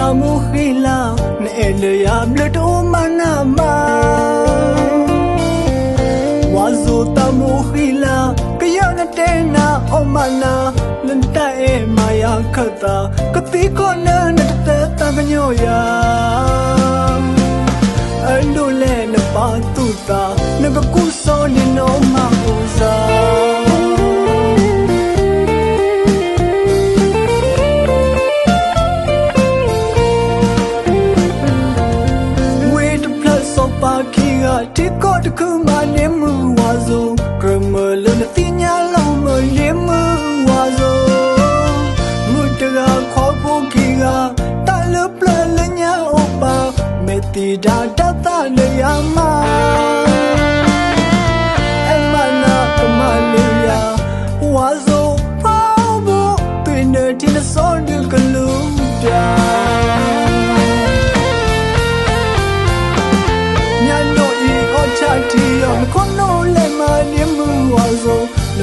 တာမူခိလာနဲ့လေယာမလတူမနာမာဝါဇူတာမူခိလာကရနတဲနာအမနာလန်တဲမာယာခတာကတိကောနနတတမညောယာအန်ဒိုလေနပါတူတာငကကုစောနေနောခုမှနေမှုဝါဆိုကရမလုံးတင်ညာလုံးမလေးမှုဝါဆိုမုတရာခေါ်ဖို့ကီကတလပလလညာဥပါမေတီဒါတတနေရမှာအမနာကမလေးရဝါဆိုပေါ့ဘူးတွင်နေတဲ့စောဒုကလူပြာ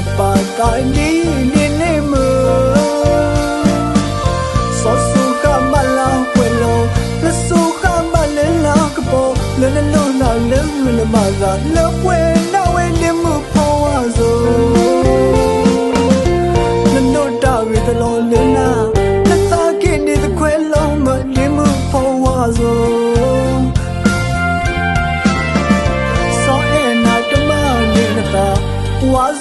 လပတိုင်းဒီနေနေမဆောဆူကမလာပွေလုံးလဆူကမလလာကပေါ်လလလနာလလမလာလပွေနာဝဲနေမပေါ်ဝါဇိုလနိုတာဝေတလုံးလနာလသာကိနေတဲ့ခွဲလုံးမနေမပေါ်ဝါဇိုဆောအနာတမနေနာ was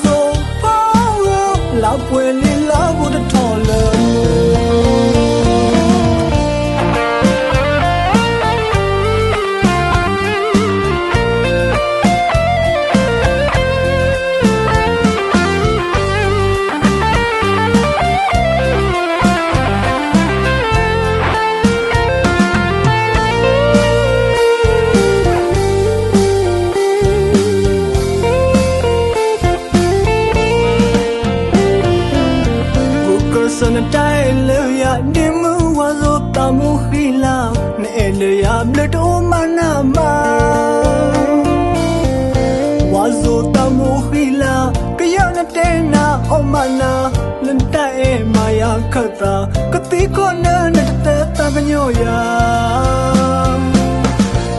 စွန်တိုင်းလေရနေမဝါဇောတမူခီလာနေလေရဘလတိုမနာမဝါဇောတမူခီလာကရနတဲနာအမနာလန်တဲမာယာခတာကတိကိုနနတတပညောယာ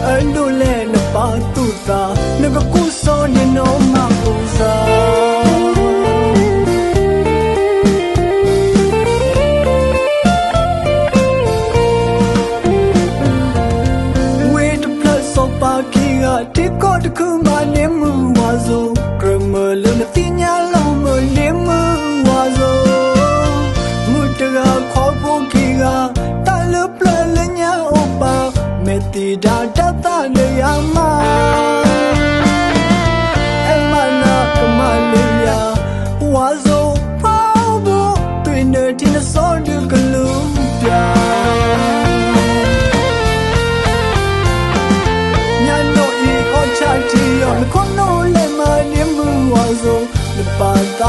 အန်ဒိုလေနပါတူတာငါကူစောနေနောမ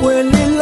pueden